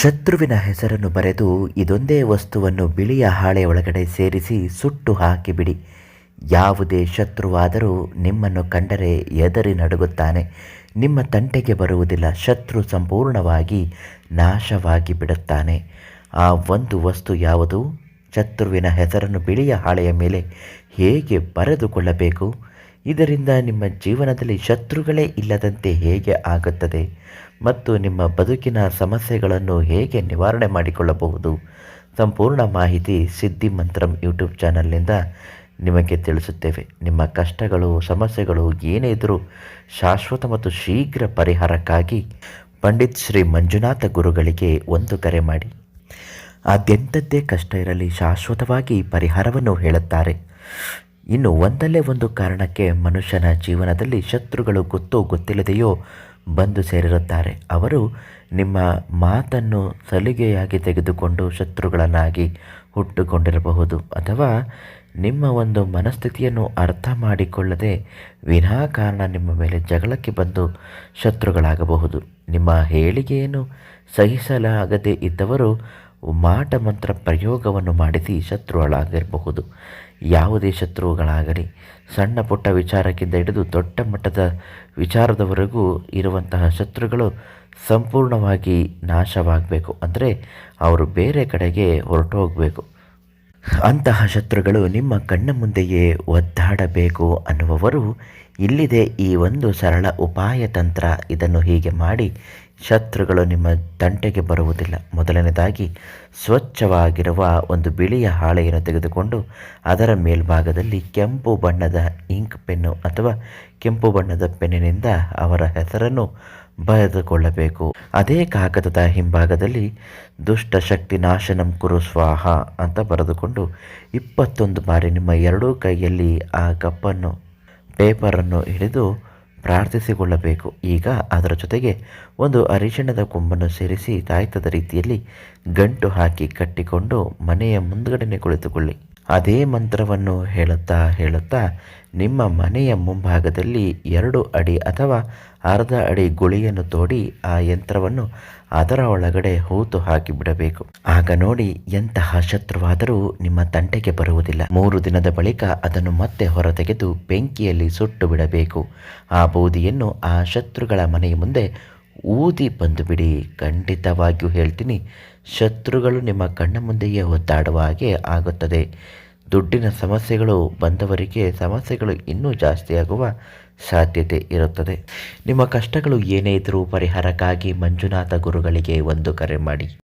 ಶತ್ರುವಿನ ಹೆಸರನ್ನು ಬರೆದು ಇದೊಂದೇ ವಸ್ತುವನ್ನು ಬಿಳಿಯ ಹಾಳೆ ಒಳಗಡೆ ಸೇರಿಸಿ ಸುಟ್ಟು ಹಾಕಿಬಿಡಿ. ಯಾವುದೇ ಶತ್ರುವಾದರೂ ನಿಮ್ಮನ್ನು ಕಂಡರೆ ಎದರಿ ನಡುಗುತ್ತಾನೆ. ನಿಮ್ಮ ತಂಟೆಗೆ ಬರುವುದಿಲ್ಲ, ಶತ್ರು ಸಂಪೂರ್ಣವಾಗಿ ನಾಶವಾಗಿ ಬಿಡುತ್ತಾನೆ ಆ ಒಂದು ವಸ್ತು ಯಾವುದು? ಶತ್ರುವಿನ ಹೆಸರನ್ನು ಬಿಳಿಯ ಹಾಳೆಯ ಮೇಲೆ ಹೇಗೆ ಬರೆದುಕೊಳ್ಳಬೇಕು? ಇದರಿಂದ ನಿಮ್ಮ ಜೀವನದಲ್ಲಿ ಶತ್ರುಗಳೇ ಇಲ್ಲದಂತೆ ಹೇಗೆ ಆಗುತ್ತದೆ? ಮತ್ತು ನಿಮ್ಮ ಬದುಕಿನ ಸಮಸ್ಯೆಗಳನ್ನು ಹೇಗೆ ನಿವಾರಣೆ ಮಾಡಿಕೊಳ್ಳಬಹುದು? ಸಂಪೂರ್ಣ ಮಾಹಿತಿ ಸಿದ್ಧಿ ಮಂತ್ರಂ ಯೂಟ್ಯೂಬ್ ಚಾನಲ್ನಿಂದ ನಿಮಗೆ ತಿಳಿಸುತ್ತೇವೆ. ನಿಮ್ಮ ಕಷ್ಟಗಳು, ಸಮಸ್ಯೆಗಳು ಏನೇ ಇದ್ದರೂ ಶಾಶ್ವತ ಮತ್ತು ಶೀಘ್ರ ಪರಿಹಾರಕ್ಕಾಗಿ ಪಂಡಿತ್ ಶ್ರೀ ಮಂಜುನಾಥ ಗುರುಗಳಿಗೆ ಒಂದು ಕರೆ ಮಾಡಿ. ಆದ್ಯಂತದ್ದೇ ಕಷ್ಟ ಇರಲಿ, ಶಾಶ್ವತವಾಗಿ ಪರಿಹಾರವನ್ನು ಹೇಳುತ್ತಾರೆ. ಇನ್ನು ಒಂದಲ್ಲೇ ಒಂದು ಕಾರಣಕ್ಕೆ ಮನುಷ್ಯನ ಜೀವನದಲ್ಲಿ ಶತ್ರುಗಳು ಗೊತ್ತೋ ಗೊತ್ತಿಲ್ಲದೆಯೋ ಬಂದು ಸೇರಿರುತ್ತಾರೆ. ಅವರು ನಿಮ್ಮ ಮಾತನ್ನು ಸಲಿಗೆಯಾಗಿ ತೆಗೆದುಕೊಂಡು ಶತ್ರುಗಳನ್ನಾಗಿ ಹುಟ್ಟುಕೊಂಡಿರಬಹುದು ಅಥವಾ ನಿಮ್ಮ ಒಂದು ಮನಸ್ಥಿತಿಯನ್ನು ಅರ್ಥ ಮಾಡಿಕೊಳ್ಳದೆ ವಿನಾಕಾರಣ ನಿಮ್ಮ ಮೇಲೆ ಜಗಳಕ್ಕೆ ಬಂದು ಶತ್ರುಗಳಾಗಬಹುದು. ನಿಮ್ಮ ಹೇಳಿಕೆಯನ್ನು ಸಹಿಸಲಾಗದೇ ಇದ್ದವರು ಮಾಟ ಮಂತ್ರ ಪ್ರಯೋಗವನ್ನು ಮಾಡಿಸಿ ಶತ್ರುಗಳಾಗಿರಬಹುದು. ಯಾವುದೇ ಶತ್ರುಗಳಾಗಲಿ, ಸಣ್ಣ ಪುಟ್ಟ ವಿಚಾರಕ್ಕಿಂತ ಹಿಡಿದು ದೊಡ್ಡ ಮಟ್ಟದ ವಿಚಾರದವರೆಗೂ ಇರುವಂತಹ ಶತ್ರುಗಳು ಸಂಪೂರ್ಣವಾಗಿ ನಾಶವಾಗಬೇಕು. ಅಂದರೆ ಅವರು ಬೇರೆ ಕಡೆಗೆ ಹೊರಟು ಹೋಗಬೇಕು ಅಂತಹ ಶತ್ರುಗಳು ನಿಮ್ಮ ಕಣ್ಣ ಮುಂದೆಯೇ ಒದ್ದಾಡಬೇಕು ಅನ್ನುವವರು ಇಲ್ಲಿದೆ ಈ ಒಂದು ಸರಳ ಉಪಾಯ ತಂತ್ರ. ಇದನ್ನು ಹೀಗೆ ಮಾಡಿ ಶತ್ರುಗಳು ನಿಮ್ಮ ತಂಟೆಗೆ ಬರುವುದಿಲ್ಲ. ಮೊದಲನೇದಾಗಿ ಸ್ವಚ್ಛವಾಗಿರುವ ಒಂದು ಬಿಳಿಯ ಹಾಳೆಯನ್ನು ತೆಗೆದುಕೊಂಡು ಅದರ ಮೇಲ್ಭಾಗದಲ್ಲಿ ಕೆಂಪು ಬಣ್ಣದ ಇಂಕ್ ಪೆನ್ನು ಅಥವಾ ಕೆಂಪು ಬಣ್ಣದ ಪೆನ್ನಿನಿಂದ ಅವರ ಹೆಸರನ್ನು ಬರೆದುಕೊಳ್ಳಬೇಕು ಅದೇ ಕಾಗದದ ಹಿಂಭಾಗದಲ್ಲಿ ದುಷ್ಟ ಶಕ್ತಿ ನಾಶನಂ ಕುರು ಸ್ವಾಹ ಅಂತ ಬರೆದುಕೊಂಡು ಇಪ್ಪತ್ತೊಂದು ಬಾರಿ ನಿಮ್ಮ ಎರಡೂ ಕೈಯಲ್ಲಿ ಆ ಕಪ್ಪನ್ನು, ಪೇಪರನ್ನು ಹಿಡಿದು ಪ್ರಾರ್ಥಿಸಿಕೊಳ್ಳಬೇಕು. ಈಗ ಅದರ ಜೊತೆಗೆ ಒಂದು ಅರಿಶಿಣದ ಕೊಂಬನ್ನು ಸೇರಿಸಿ ತಾಯ್ತದ ರೀತಿಯಲ್ಲಿ ಗಂಟು ಹಾಕಿ ಕಟ್ಟಿಕೊಂಡು ಮನೆಯ ಮುಂದ್ಗಡೆನೆ ಕುಳಿತುಕೊಳ್ಳಿ. ಅದೇ ಮಂತ್ರವನ್ನು ಹೇಳುತ್ತಾ ಹೇಳುತ್ತಾ ನಿಮ್ಮ ಮನೆಯ ಮುಂಭಾಗದಲ್ಲಿ ಎರಡು ಅಡಿ ಅಥವಾ ಅರ್ಧ ಅಡಿ ಗುಳಿಯನ್ನು ತೋಡಿ ಆ ಯಂತ್ರವನ್ನು ಅದರ ಒಳಗಡೆ ಹೂತು ಹಾಕಿಬಿಡಬೇಕು ಆಗ ನೋಡಿ ಎಂತಹ ಶತ್ರುವಾದರೂ ನಿಮ್ಮ ತಂಟೆಗೆ ಬರುವುದಿಲ್ಲ. ಮೂರು ದಿನದ ಬಳಿಕ ಅದನ್ನು ಮತ್ತೆ ಹೊರತೆಗೆದು ಬೆಂಕಿಯಲ್ಲಿ ಸುಟ್ಟು ಬಿಡಬೇಕು. ಆ ಬೂದಿಯನ್ನು ಆ ಶತ್ರುಗಳ ಮನೆಯ ಮುಂದೆ ಊದಿ ಬಂದು ಬಿಡಿ ಖಂಡಿತವಾಗಿಯೂ ಹೇಳ್ತೀನಿ. ಶತ್ರುಗಳು ನಿಮ್ಮ ಕಣ್ಣ ಮುಂದೆಯೇ ಒದ್ದಾಡುವ ಹಾಗೆ ಆಗುತ್ತದೆ. ದುಡ್ಡಿನ ಸಮಸ್ಯೆಗಳು ಬಂದವರಿಗೆ ಸಮಸ್ಯೆಗಳು ಇನ್ನೂ ಜಾಸ್ತಿಯಾಗುವ ಸಾಧ್ಯತೆ ಇರುತ್ತದೆ. ನಿಮ್ಮ ಕಷ್ಟಗಳು ಏನೇ ಇದ್ದರೂ ಪರಿಹಾರಕ್ಕಾಗಿ ಮಂಜುನಾಥ ಗುರುಗಳಿಗೆ ಒಂದು ಕರೆ ಮಾಡಿ.